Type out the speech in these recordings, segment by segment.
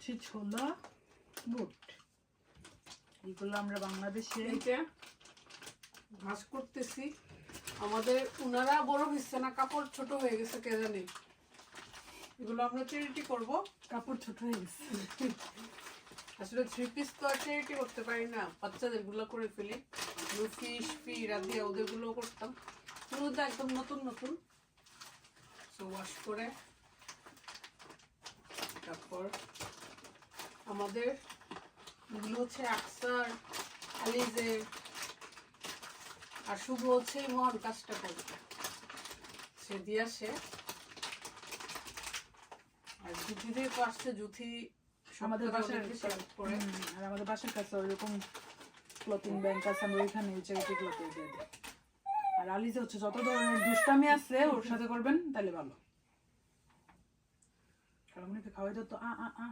হচ্ছে ছোলা বুট। এগুলো আমরা বাংলাদেশে ভাস করতেছি। আমাদের উনারা বড় হচ্ছে না কাপড় ছোট হয়ে গেছে কে জানে? এগুলো আমরা চ্যারিটি করব। কাপড় ছোট হয়ে গেছে। আসলে থ্রি পিস তো আর চ্যারিটি করতে পারি না। বাচ্চাদেরগুলো করে ফেলি। ফিশ ফি রাধিয়া ওদেরগুলো করতাম। শুরুতে একদম নতুন নতুন। সো ওয়াশ করে তারপর আমাদের এগুলো হচ্ছে আকসার আলিজের আর শুভ হচ্ছে মহান কাজটা করবে সে দিয়ে আসে আর জুথিদের আসছে জুথি আমাদের বাসার পরে আর আমাদের বাসার কাছে ওইরকম ক্লথিং ব্যাংক আছে আমরা ওইখানে চ্যারিটি ক্লথে দিয়ে দিই। আর আলিজে হচ্ছে যত ধরনের দুষ্টামি আছে ওর সাথে করবেন তাহলে ভালো। কারণ খাওয়াই তো আ আ আ।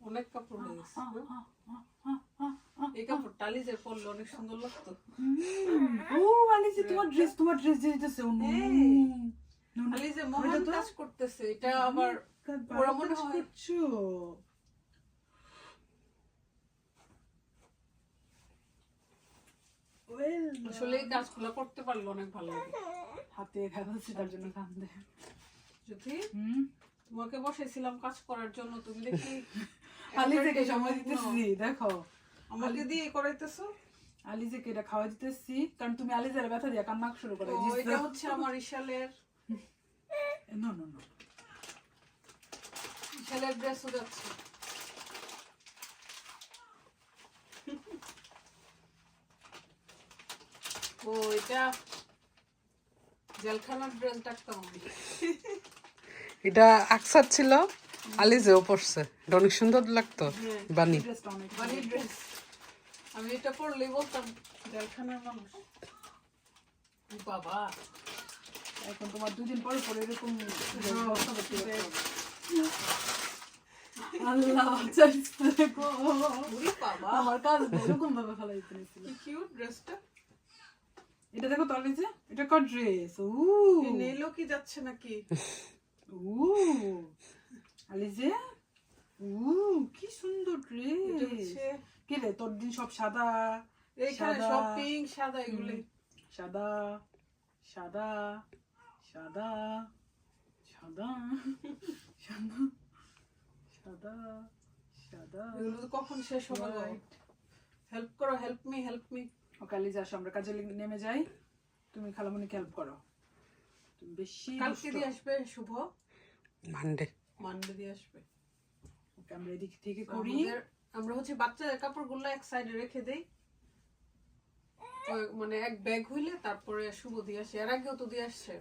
অনেক কাপড় গেছে আ, আ, আ, আ, আ, আ। এই কাপড় টালিজের পরলে অনেক সুন্দর লাগতো। ও আলিজে তোমার ড্রেস তোমার ড্রেস দিয়ে দিতেছে ও নো এই। No, no. টালিজে ওইটা মহান কাজ করতেছে এটা আবার ওরা মনে হয়- আসলে এই কাজগুলো করতে পারলে অনেক ভালো লাগে। হাতে খাওয়াচ্ছি তার জন্য কান্দে। যদি তোমাকে বসাইছিলাম কাজ করার জন্য তুমি দেখি আলিজেকে সময় দিতেছি দেখো। আমাকে দিয়ে করাইতেছো? আলিজেকে এটা খাওয়া দিতেছি কারণ তুমি আলিজের ব্যথা দিয়ে কান্না শুরু করে ও, এটা হচ্ছে আমার ইশালের নো নো নো। ইশালের ড্রেসও যাচ্ছে ও এটা জেলখানার ড্রেস ডাকতাম এটা আকসার ছিল। আলিজেও পড়ছে অনেক সুন্দর লাগতো হ্যাঁ। বানি আমি এটা পরলেই বলতাম জেলখানার মানুষ। বাবা এখন তোমার দুদিন পরে পরে এরকম। আল্লাহ আমার কাজ এরকম ভাবে ফেলাই কিউট ড্রেসটা এটা দেখো তো আলিজে এটা কর ড্রেস উ এই কি যাচ্ছে নাকি? উ আলিজে? উ কি সুন্দর ড্রেস কি রে তোর দিন সব সাদা? এইখানে সাদা। সব পিঙ্ক সাদা এগুলো সাদা সাদা সাদা সাদা সাদা সাদা সাদা। এগুলো তো কখন শেষ হবে White. হেল্প করো help me help me okay Aliza আসো আমরা কাজে নেমে যাই। তুমি খালামণিকে হেল্প করো। তুমি বেশি কালকে দিয়ে আসবে শুভ। মানডে মানডে দিয়ে আসবে। ওকে আমরা এদিক থেকে করি। আমরা হচ্ছে বাচ্চাদের কাপড়গুলো এক সাইডে রেখে দেই। মানে এক ব্যাগ হইলে তারপরে শুভ দিয়ে আসে। এর আগেও তো দিয়ে আসছে।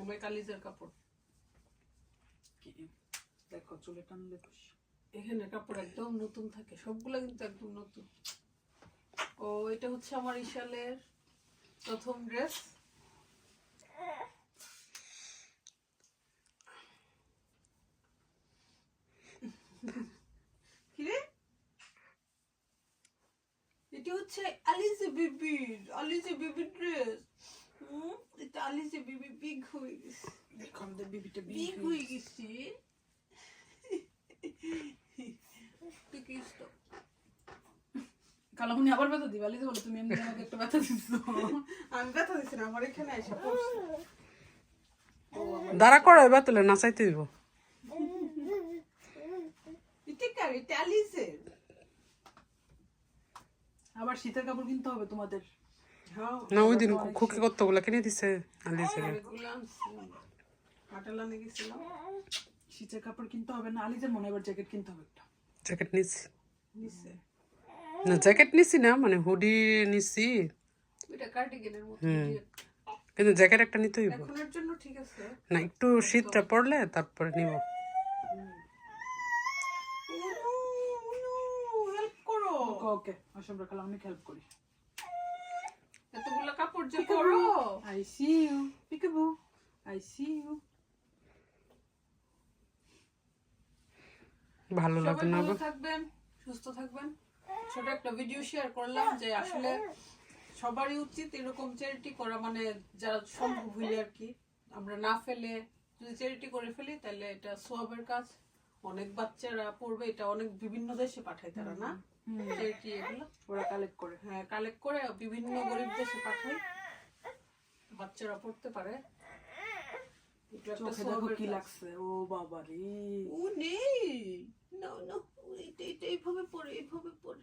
ওমে কালিজের কাপড়। দেখো চুলে টানলে এখানে কাপড় একদম নতুন থাকে। সবগুলো কিন্তু একদম নতুন। ও এটা হচ্ছে আমার ইশালের প্রথম ড্রেস কিরে এটা হচ্ছে আলিজে বিবির আলিজে বিবির ড্রেস এটা আলিজে বিবি বিগ হয়ে গেছে দেখো আমাদের বিবিটা বিগ হয়ে গেছে তুই কি ইষ্ট? আবার ব্যথা দিবা? আলিজা বলো তুমি এমনি আমাকে একটা ব্যথা দিচ্ছ আমি ব্যথা দিচ্ছি না আমার এখানে এসে পড়ছে। দাঁড়া করো এবার তুলে নাচাইতে দিব এটা কার এটা আবার শীতের কাপড় কিনতে হবে তোমাদের। না ওই দিন খুকি কতগুলো কিনে দিছে আলিজে এগুলো আনছি। পাটালানে গেছিলাম। শীতের কাপড় কিনতে হবে না আলিজের মনে এবার জ্যাকেট কিনতে হবে একটা। জ্যাকেট নিছি। নিচে না জ্যাকেট নিছি না মানে হুডি নিছি। ওইটা কার্ডিগানের মতো হুম। কিন্তু জ্যাকেট একটা নিতে হইব। এখনের জন্য ঠিক আছে। না একটু শীতটা পড়লে তারপরে নিব হেল্প করো ওকে খালামণিকে হেল্প করি এতগুলো কাপড় যে করো I see you peekaboo I see you ভালো লাগে সবাই না ভালো থাকবেন সুস্থ থাকবেন। ছোট একটা ভিডিও শেয়ার করলাম যে আসলে সবারই উচিত এরকম চ্যারিটি করা মানে যারা সম্ভব হইলে আর কি। আমরা না ফেলে যদি চ্যারিটি করে ফেলি তাহলে এটা সোয়াবের কাজ। অনেক বাচ্চারা পড়বে এটা অনেক বিভিন্ন দেশে পাঠায় তারা না? চ্যারিটি এগুলো? ওরা কালেক্ট করে। হ্যাঁ কালেক্ট করে বিভিন্ন গরিব দেশে পাঠায়। বাচ্চারা পড়তে পারে। এটা একটা চোখে দেখো সবের কি লাগছে। ও বাবা রে। ও নেই। না না এটা এটা এইভাবে পড়ে এইভাবে পড়ে।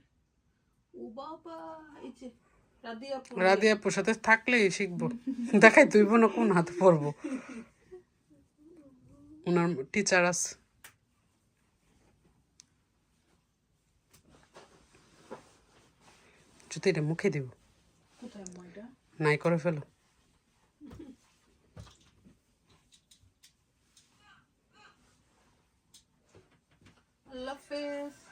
ও বাবা এই যে রাধিয়া আপুর সাথে থাকলেই শিখব। দেখাই তুই না কোন হাতে পড়ব। ওনার টিচার আছে। যদি এটা মুখে দেব। নাই করে ফেলো। আল্লাহ হাফেজ।